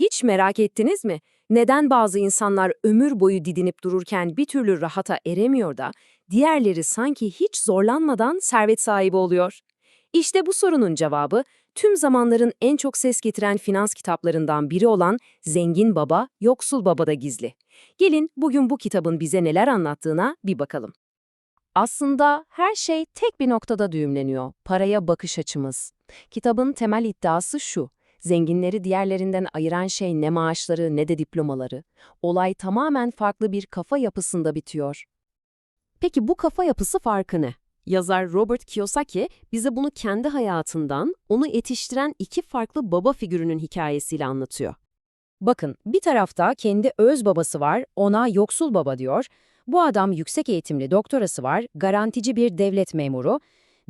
Hiç merak ettiniz mi? Neden bazı insanlar ömür boyu didinip dururken bir türlü rahata eremiyor da, diğerleri sanki hiç zorlanmadan servet sahibi oluyor? İşte bu sorunun cevabı, tüm zamanların en çok ses getiren finans kitaplarından biri olan Zengin Baba, Yoksul Baba'da gizli. Gelin bugün bu kitabın bize neler anlattığına bir bakalım. Aslında her şey tek bir noktada düğümleniyor, paraya bakış açımız. Kitabın temel iddiası şu, zenginleri diğerlerinden ayıran şey ne maaşları ne de diplomaları. Olay tamamen farklı bir kafa yapısında bitiyor. Peki bu kafa yapısı farkı ne? Yazar Robert Kiyosaki bize bunu kendi hayatından, onu yetiştiren iki farklı baba figürünün hikayesiyle anlatıyor. Bakın, bir tarafta kendi öz babası var, ona yoksul baba diyor. Bu adam yüksek eğitimli doktorası var, garantici bir devlet memuru.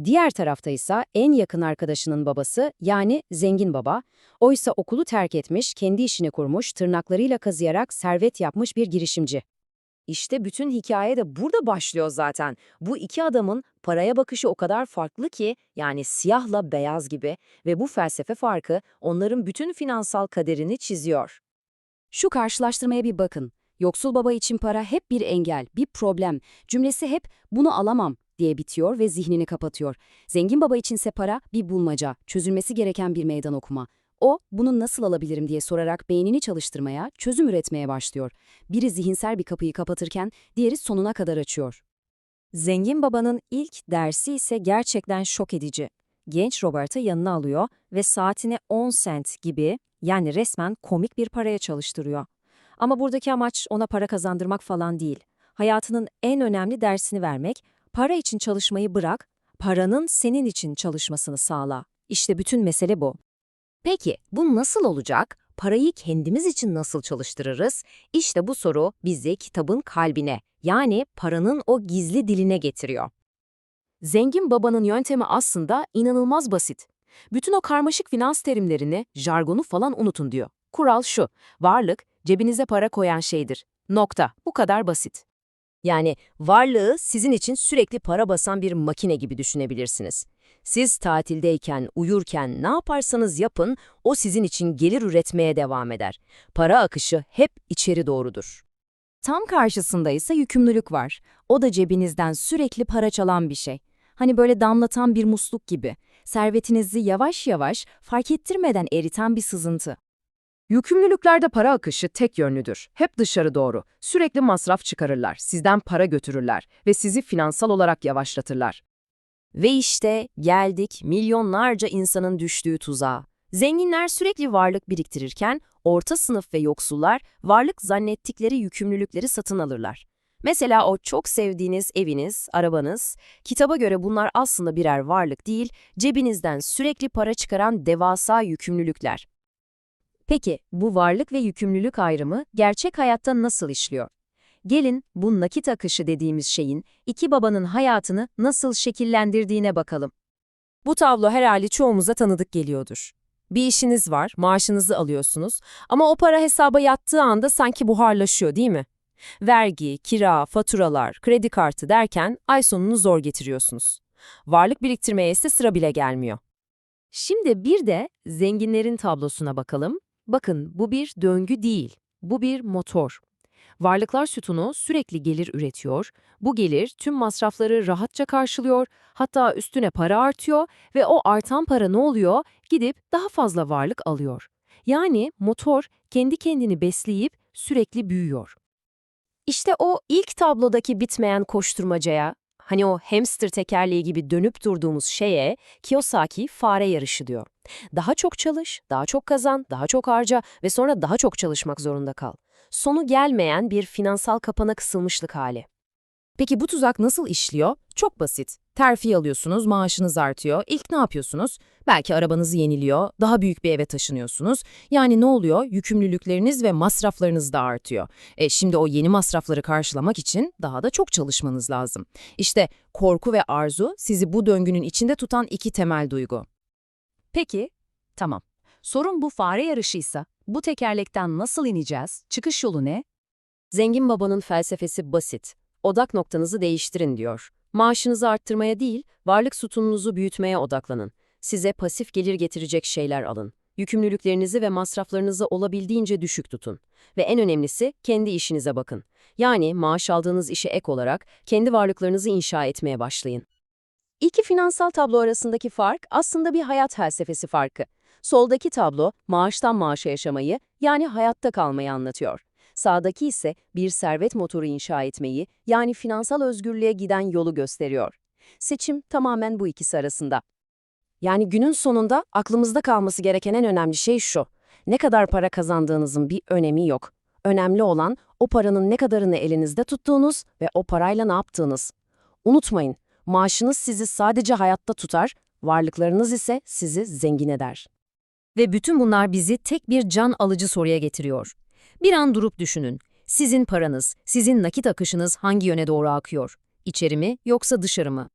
Diğer tarafta ise en yakın arkadaşının babası, yani zengin baba. Oysa okulu terk etmiş, kendi işini kurmuş, tırnaklarıyla kazıyarak servet yapmış bir girişimci. İşte bütün hikaye de burada başlıyor zaten. Bu iki adamın paraya bakışı o kadar farklı ki, yani siyahla beyaz gibi ve bu felsefe farkı onların bütün finansal kaderini çiziyor. Şu karşılaştırmaya bir bakın. Yoksul baba için para hep bir engel, bir problem. Cümlesi hep bunu alamam diye bitiyor ve zihnini kapatıyor. Zengin baba içinse para bir bulmaca, çözülmesi gereken bir meydan okuma. O, bunu nasıl alabilirim diye sorarak beynini çalıştırmaya, çözüm üretmeye başlıyor. Biri zihinsel bir kapıyı kapatırken diğeri sonuna kadar açıyor. Zengin babanın ilk dersi ise gerçekten şok edici. Genç Robert'ı yanına alıyor ve saatine 10 sent gibi yani resmen komik bir paraya çalıştırıyor. Ama buradaki amaç ona para kazandırmak falan değil. Hayatının en önemli dersini vermek, para için çalışmayı bırak, paranın senin için çalışmasını sağla. İşte bütün mesele bu. Peki bu nasıl olacak? Parayı kendimiz için nasıl çalıştırırız? İşte bu soru bizi kitabın kalbine, yani paranın o gizli diline getiriyor. Zengin babanın yöntemi aslında inanılmaz basit. Bütün o karmaşık finans terimlerini, jargonu falan unutun diyor. Kural şu, varlık cebinize para koyan şeydir. Nokta. Bu kadar basit. Yani varlığı sizin için sürekli para basan bir makine gibi düşünebilirsiniz. Siz tatildeyken, uyurken ne yaparsanız yapın, o sizin için gelir üretmeye devam eder. Para akışı hep içeri doğrudur. Tam karşısında ise yükümlülük var. O da cebinizden sürekli para çalan bir şey. Hani böyle damlatan bir musluk gibi. Servetinizi yavaş yavaş, fark ettirmeden eriten bir sızıntı. Yükümlülüklerde para akışı tek yönlüdür. Hep dışarı doğru. Sürekli masraf çıkarırlar, sizden para götürürler ve sizi finansal olarak yavaşlatırlar. Ve işte geldik milyonlarca insanın düştüğü tuzağa. Zenginler sürekli varlık biriktirirken orta sınıf ve yoksullar varlık zannettikleri yükümlülükleri satın alırlar. Mesela o çok sevdiğiniz eviniz, arabanız, kitaba göre bunlar aslında birer varlık değil, cebinizden sürekli para çıkaran devasa yükümlülükler. Peki bu varlık ve yükümlülük ayrımı gerçek hayatta nasıl işliyor? Gelin bu nakit akışı dediğimiz şeyin iki babanın hayatını nasıl şekillendirdiğine bakalım. Bu tablo herhalde çoğumuza tanıdık geliyordur. Bir işiniz var, maaşınızı alıyorsunuz ama o para hesaba yattığı anda sanki buharlaşıyor değil mi? Vergi, kira, faturalar, kredi kartı derken ay sonunu zor getiriyorsunuz. Varlık biriktirmeye ise sıra bile gelmiyor. Şimdi bir de zenginlerin tablosuna bakalım. Bakın bu bir döngü değil, bu bir motor. Varlıklar sütunu sürekli gelir üretiyor, bu gelir tüm masrafları rahatça karşılıyor, hatta üstüne para artıyor ve o artan para ne oluyor? Gidip daha fazla varlık alıyor. Yani motor kendi kendini besleyip sürekli büyüyor. İşte o ilk tablodaki bitmeyen koşturmacaya, hani o hamster tekerleği gibi dönüp durduğumuz şeye Kiyosaki fare yarışı diyor. Daha çok çalış, daha çok kazan, daha çok harca ve sonra daha çok çalışmak zorunda kal. Sonu gelmeyen bir finansal kapana kısılmışlık hali. Peki bu tuzak nasıl işliyor? Çok basit. Terfi alıyorsunuz, maaşınız artıyor. İlk ne yapıyorsunuz? Belki arabanızı yeniliyor, daha büyük bir eve taşınıyorsunuz. Yani ne oluyor? Yükümlülükleriniz ve masraflarınız da artıyor. E şimdi o yeni masrafları karşılamak için daha da çok çalışmanız lazım. İşte korku ve arzu sizi bu döngünün içinde tutan iki temel duygu. Peki, tamam. Sorun bu fare yarışıysa, bu tekerlekten nasıl ineceğiz? Çıkış yolu ne? Zengin babanın felsefesi basit. Odak noktanızı değiştirin diyor. Maaşınızı arttırmaya değil, varlık sütununuzu büyütmeye odaklanın. Size pasif gelir getirecek şeyler alın. Yükümlülüklerinizi ve masraflarınızı olabildiğince düşük tutun. Ve en önemlisi kendi işinize bakın. Yani maaş aldığınız işe ek olarak kendi varlıklarınızı inşa etmeye başlayın. İki finansal tablo arasındaki fark aslında bir hayat felsefesi farkı. Soldaki tablo maaştan maaşa yaşamayı yani hayatta kalmayı anlatıyor. Sağdaki ise bir servet motoru inşa etmeyi yani finansal özgürlüğe giden yolu gösteriyor. Seçim tamamen bu ikisi arasında. Yani günün sonunda aklımızda kalması gereken en önemli şey şu. Ne kadar para kazandığınızın bir önemi yok. Önemli olan o paranın ne kadarını elinizde tuttuğunuz ve o parayla ne yaptığınız. Unutmayın, maaşınız sizi sadece hayatta tutar, varlıklarınız ise sizi zengin eder. Ve bütün bunlar bizi tek bir can alıcı soruya getiriyor. Bir an durup düşünün. Sizin paranız, sizin nakit akışınız hangi yöne doğru akıyor? İçeri mi yoksa dışarı mı?